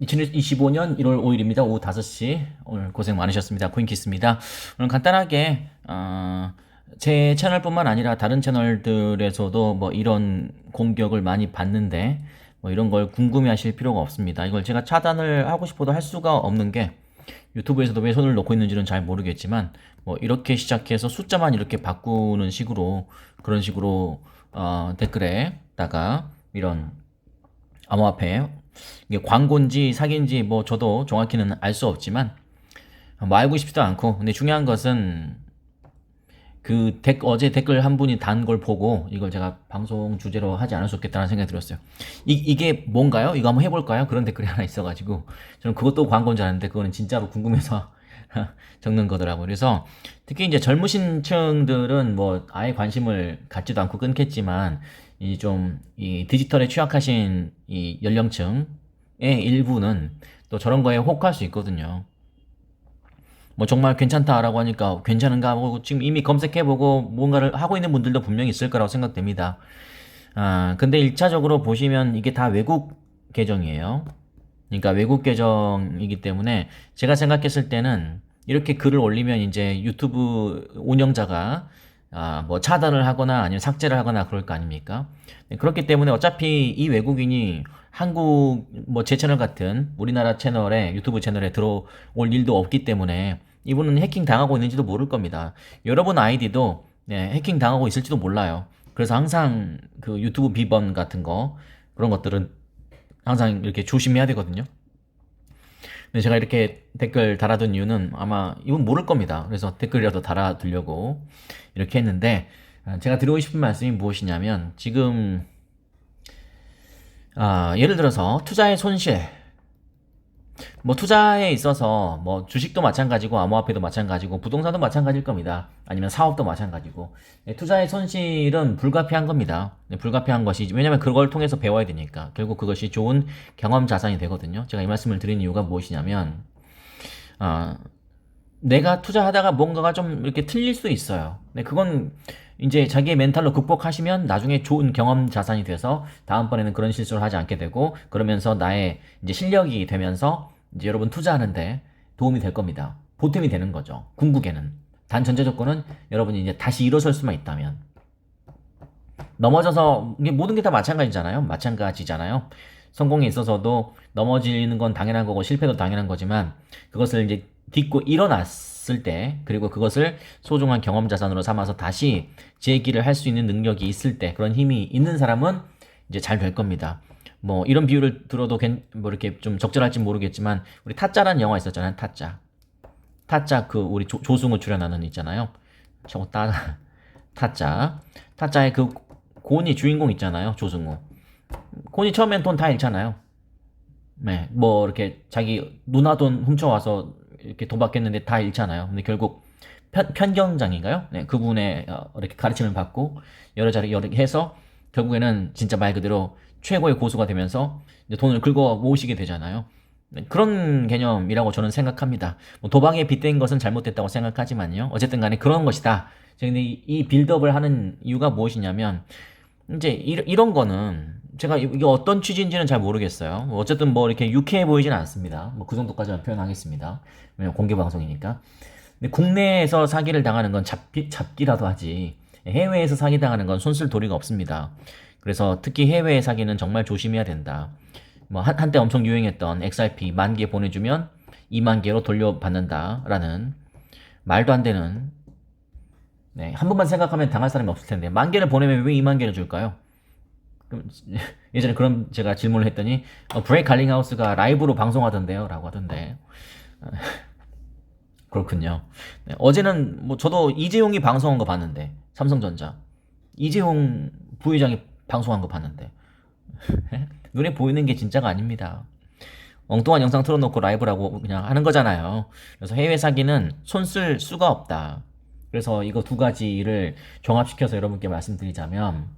2025년 1월 5일입니다. 오후 5시. 오늘 고생 많으셨습니다. 코인키스입니다. 오늘 간단하게, 어, 제 채널뿐만 아니라 다른 채널들에서도 뭐 이런 공격을 많이 받는데, 뭐 이런 걸 궁금해 하실 필요가 없습니다. 이걸 제가 차단을 하고 싶어도 할 수가 없는 게, 유튜브에서도 왜 손을 놓고 있는지는 잘 모르겠지만, 뭐 이렇게 시작해서 숫자만 이렇게 바꾸는 식으로, 그런 식으로, 어, 댓글에다가 이런 암호화폐 이게 광고인지 사기인지 뭐 저도 정확히는 알 수 없지만 뭐 알고 싶지도 않고 근데 중요한 것은 그 댓, 어제 댓글 한 분이 단 걸 보고 이걸 제가 방송 주제로 하지 않을 수 없겠다는 생각이 들었어요. 이, 이게 뭔가요? 이거 한번 해볼까요? 그런 댓글이 하나 있어가지고 저는 그것도 광고인 줄 알았는데 그거는 진짜로 궁금해서 적는 거더라고요. 그래서 특히 이제 젊으신 층들은 뭐 아예 관심을 갖지도 않고 끊겠지만 이 좀 이 디지털에 취약하신 이 연령층의 일부는 또 저런 거에 혹할 수 있거든요. 뭐 정말 괜찮다라고 하니까 괜찮은가 하고 지금 이미 검색해보고 뭔가를 하고 있는 분들도 분명히 있을 거라고 생각됩니다. 아, 근데 1차적으로 보시면 이게 다 외국 계정이에요. 그러니까 외국 계정이기 때문에 제가 생각했을 때는 이렇게 글을 올리면 이제 유튜브 운영자가 아, 뭐 차단을 하거나 아니면 삭제를 하거나 그럴 거 아닙니까? 네, 그렇기 때문에 어차피 이 외국인이 한국 뭐 제 채널 같은 우리나라 채널에 유튜브 채널에 들어올 일도 없기 때문에 이분은 해킹 당하고 있는지도 모를 겁니다. 여러분 아이디도 네, 해킹 당하고 있을지도 몰라요. 그래서 항상 그 유튜브 비번 같은 거 그런 것들은 항상 이렇게 조심해야 되거든요. 근데 제가 이렇게 댓글 달아둔 이유는 아마 이분 모를 겁니다. 그래서 댓글이라도 달아두려고 이렇게 했는데 아, 제가 드리고 싶은 말씀이 무엇이냐면 지금 아, 예를 들어서 투자의 손실 뭐 투자에 있어서 뭐 주식도 마찬가지고 암호화폐도 마찬가지고 부동산도 마찬가지일 겁니다. 아니면 사업도 마찬가지고 네, 투자의 손실은 불가피한 겁니다. 네, 불가피한 것이 왜냐면 그걸 통해서 배워야 되니까 결국 그것이 좋은 경험 자산이 되거든요. 제가 이 말씀을 드린 이유가 무엇이냐면 아, 내가 투자하다가 뭔가가 좀 이렇게 틀릴 수 있어요. 네, 그건 이제 자기의 멘탈로 극복하시면 나중에 좋은 경험 자산이 돼서 다음번에는 그런 실수를 하지 않게 되고 그러면서 나의 이제 실력이 되면서 이제 여러분 투자하는데 도움이 될 겁니다. 보탬이 되는 거죠. 궁극에는. 단 전제 조건은 여러분이 이제 다시 일어설 수만 있다면. 넘어져서 이게 모든 게 다 마찬가지잖아요. 마찬가지잖아요. 성공에 있어서도 넘어지는 건 당연한 거고 실패도 당연한 거지만 그것을 이제 딛고 일어났을 때 그리고 그것을 소중한 경험 자산으로 삼아서 다시 재기를 할 수 있는 능력이 있을 때 그런 힘이 있는 사람은 이제 잘 될 겁니다. 뭐 이런 비유를 들어도 괜- 뭐 이렇게 좀 적절할지 모르겠지만 우리 타짜라는 영화 있었잖아요. 타짜. 타짜 그 우리 조, 조승우 출연하는 있잖아요. 저거 따 타짜. 타짜의 그 고은이 주인공 있잖아요. 조승우. 고은이 처음엔 돈 다 잃잖아요. 네, 뭐 이렇게 자기 누나 돈 훔쳐와서 이렇게 돈 받겠는데 다 잃잖아요. 근데 결국 편, 편경장인가요? 네, 그분의 어, 이렇게 가르침을 받고 여러 자리 여러 개 해서 결국에는 진짜 말 그대로 최고의 고수가 되면서 돈을 긁어 모으시게 되잖아요. 네, 그런 개념이라고 저는 생각합니다. 뭐 도박에 빗댄 것은 잘못됐다고 생각하지만요. 어쨌든 간에 그런 것이다. 근데 이, 이 빌드업을 하는 이유가 무엇이냐면 이제 이, 이런 거는 제가 이- 이게 어떤 취지인지는 잘 모르겠어요. 뭐 어쨌든 뭐 이렇게 유쾌해 보이지는 않습니다. 뭐 그 정도까지만 표현하겠습니다. 왜냐면 공개 방송이니까. 근데 국내에서 사기를 당하는 건 잡기, 잡기라도 하지. 해외에서 사기 당하는 건 손쓸 도리가 없습니다. 그래서 특히 해외 사기는 정말 조심해야 된다. 뭐 한, 한때 엄청 유행했던 XRP 만 개 보내주면 2만 개로 돌려받는다라는 말도 안 되는 네, 한 번만 생각하면 당할 사람이 없을 텐데 만 개를 보내면 왜 2만 개를 줄까요? 예전에 그런 제가 질문을 했더니 어, 브레이크 갈링하우스가 라이브로 방송하던데요 라고 하던데 어, 그렇군요. 네, 어제는 뭐 저도 이재용이 방송한 거 봤는데 삼성전자. 이재용 부회장이 방송한 거 봤는데. 눈에 보이는 게 진짜가 아닙니다. 엉뚱한 영상 틀어놓고 라이브라고 그냥 하는 거잖아요. 그래서 해외 사기는 손 쓸 수가 없다. 그래서 이거 두 가지를 종합시켜서 여러분께 말씀드리자면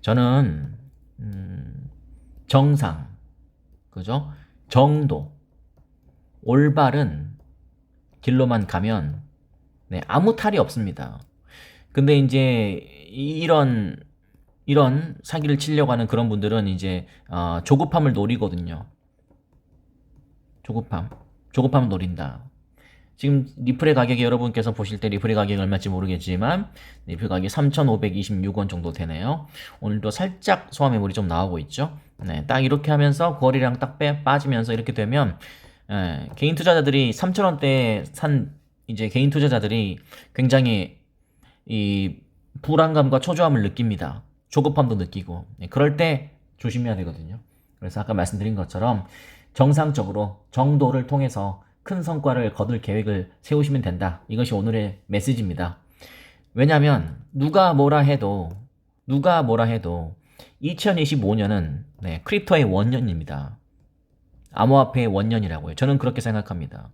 저는 음, 정상, 그죠? 정도, 올바른 길로만 가면 네, 아무 탈이 없습니다. 근데 이제 이- 이런 이런 사기를 치려고 하는 그런 분들은 이제 어, 조급함을 노리거든요. 조급함. 조급함을 노린다. 지금 리플의 가격이 여러분께서 보실 때 리플의 가격이 얼마인지 모르겠지만 리플 가격이 3,526원 정도 되네요. 오늘도 살짝 소화 매물이 좀 나오고 있죠. 네, 딱 이렇게 하면서 거리랑 딱 빼, 빠지면서 이렇게 되면 예, 개인 투자자들이 3,000원대에 산 이제 개인 투자자들이 굉장히 이 불안감과 초조함을 느낍니다. 조급함도 느끼고 네, 그럴 때 조심해야 되거든요. 그래서 아까 말씀드린 것처럼 정상적으로 정도를 통해서 큰 성과를 거둘 계획을 세우시면 된다. 이것이 오늘의 메시지입니다. 왜냐하면 누가 뭐라 해도 누가 뭐라 해도 2025년은 네, 크립토의 원년입니다. 암호화폐의 원년이라고요. 저는 그렇게 생각합니다.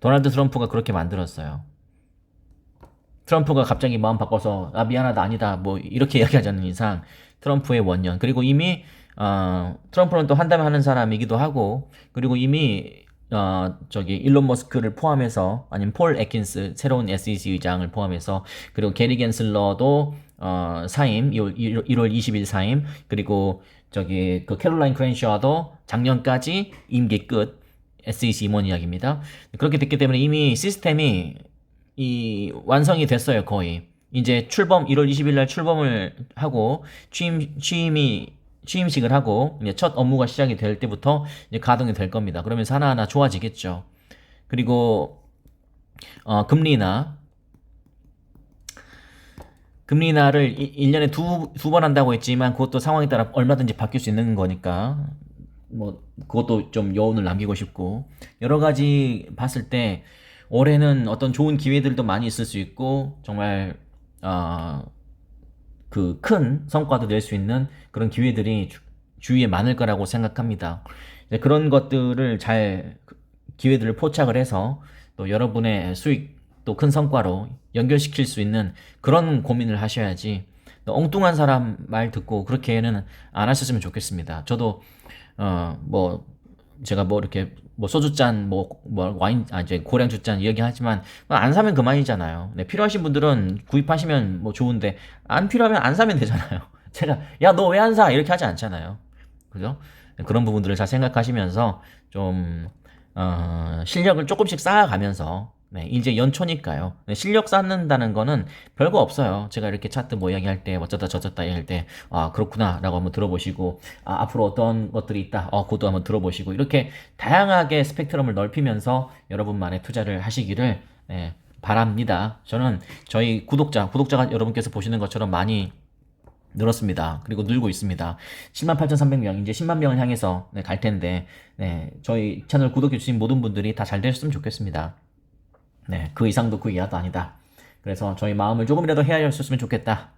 도널드 트럼프가 그렇게 만들었어요. 트럼프가 갑자기 마음 바꿔서 아 미안하다 아니다 뭐 이렇게 이야기하지 않는 이상 트럼프의 원년 그리고 이미 어, 트럼프는 또 한다면 하는 사람이기도 하고 그리고 이미 어, 저기 일론 머스크를 포함해서 아니면 폴 애킨스 새로운 SEC 의장을 포함해서 그리고 게리 겐슬러도 어, 사임 2월, 1월 20일 사임 그리고 저기 그 캐롤라인 크랜셔도 작년까지 임기 끝 SEC 임원 이야기입니다. 그렇게 됐기 때문에 이미 시스템이 이 완성이 됐어요 거의 이제 출범 1월 20일 날 출범을 하고 취임 취임이 취임식을 하고 이제 첫 업무가 시작이 될 때부터 이제 가동이 될 겁니다. 그러면서 하나하나 좋아지겠죠. 그리고 어, 금리나 금리 인하를 1년에 두, 두 번 한다고 했지만 그것도 상황에 따라 얼마든지 바뀔 수 있는 거니까 뭐 그것도 좀 여운을 남기고 싶고 여러 가지 봤을 때 올해는 어떤 좋은 기회들도 많이 있을 수 있고 정말 어, 그큰 성과도 낼 수 있는 그런 기회들이 주, 주위에 많을 거라고 생각합니다. 그런 것들을 잘 기회들을 포착을 해서 또 여러분의 수익 또 큰 성과로 연결시킬 수 있는 그런 고민을 하셔야지 엉뚱한 사람 말 듣고 그렇게는 안 하셨으면 좋겠습니다. 저도 어 뭐 제가 뭐 이렇게 뭐 소주잔 뭐, 뭐 와인 아 이제 고량주 잔 이야기하지만 안 사면 그만이잖아요. 네, 필요하신 분들은 구입하시면 뭐 좋은데 안 필요하면 안 사면 되잖아요. 제가 야 너 왜 안 사? 이렇게 하지 않잖아요. 그죠? 네, 그런 부분들을 잘 생각하시면서 좀 어, 실력을 조금씩 쌓아가면서 네, 이제 연초니까요. 네, 실력 쌓는다는 거는 별거 없어요. 제가 이렇게 차트 뭐 이야기할 때, 어쩌다 저쩌다 이야기할 때, 아, 그렇구나, 라고 한번 들어보시고, 아, 앞으로 어떤 것들이 있다, 어, 그것도 한번 들어보시고, 이렇게 다양하게 스펙트럼을 넓히면서 여러분만의 투자를 하시기를, 네, 바랍니다. 저는 저희 구독자, 구독자가 여러분께서 보시는 것처럼 많이 늘었습니다. 그리고 늘고 있습니다. 10만 8,300명, 이제 10만 명을 향해서 네, 갈 텐데, 네, 저희 채널 구독해주신 모든 분들이 다 잘 되셨으면 좋겠습니다. 네, 그 이상도 그 이하도 아니다. 그래서 저희 마음을 조금이라도 헤아렸으면 좋겠다.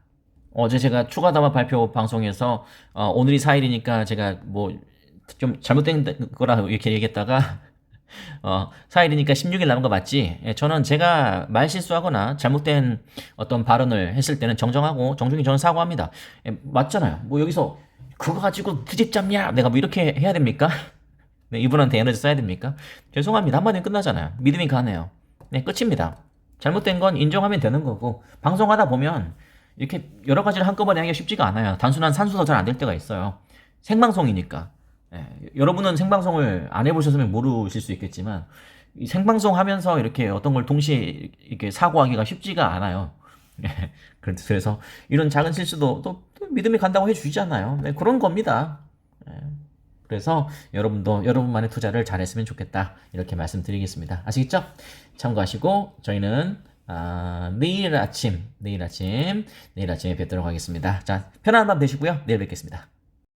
어제 제가 추가 담화 발표 방송에서 어, 오늘이 4일이니까 제가 뭐 좀 잘못된 거라 이렇게 얘기했다가 어, 4일이니까 16일 남은 거 맞지? 예, 저는 제가 말 실수하거나 잘못된 어떤 발언을 했을 때는 정정하고 정중히 저는 사과합니다. 예, 맞잖아요. 뭐 여기서 그거 가지고 트집 잡냐? 내가 뭐 이렇게 해야 됩니까? 네, 이분한테 에너지 써야 됩니까? 죄송합니다. 한마디면 끝나잖아요. 믿음이 가네요. 네, 끝입니다. 잘못된 건 인정하면 되는 거고 방송하다 보면 이렇게 여러 가지를 한꺼번에 하기가 쉽지가 않아요. 단순한 산수도 잘 안 될 때가 있어요. 생방송이니까. 예, 여러분은 생방송을 안 해보셨으면 모르실 수 있겠지만 이 생방송 하면서 이렇게 어떤 걸 동시에 이렇게 사고하기가 쉽지가 않아요. 예, 그래서 이런 작은 실수도 또, 또 믿음이 간다고 해주잖아요. 네, 그런 겁니다. 예, 그래서 여러분도 여러분만의 투자를 잘했으면 좋겠다 이렇게 말씀드리겠습니다. 아시겠죠? 참고하시고 저희는 아, 내일 아침 내일 아침 내일 아침에 뵙도록 하겠습니다. 자 편안한 밤 되시고요. 내일 뵙겠습니다.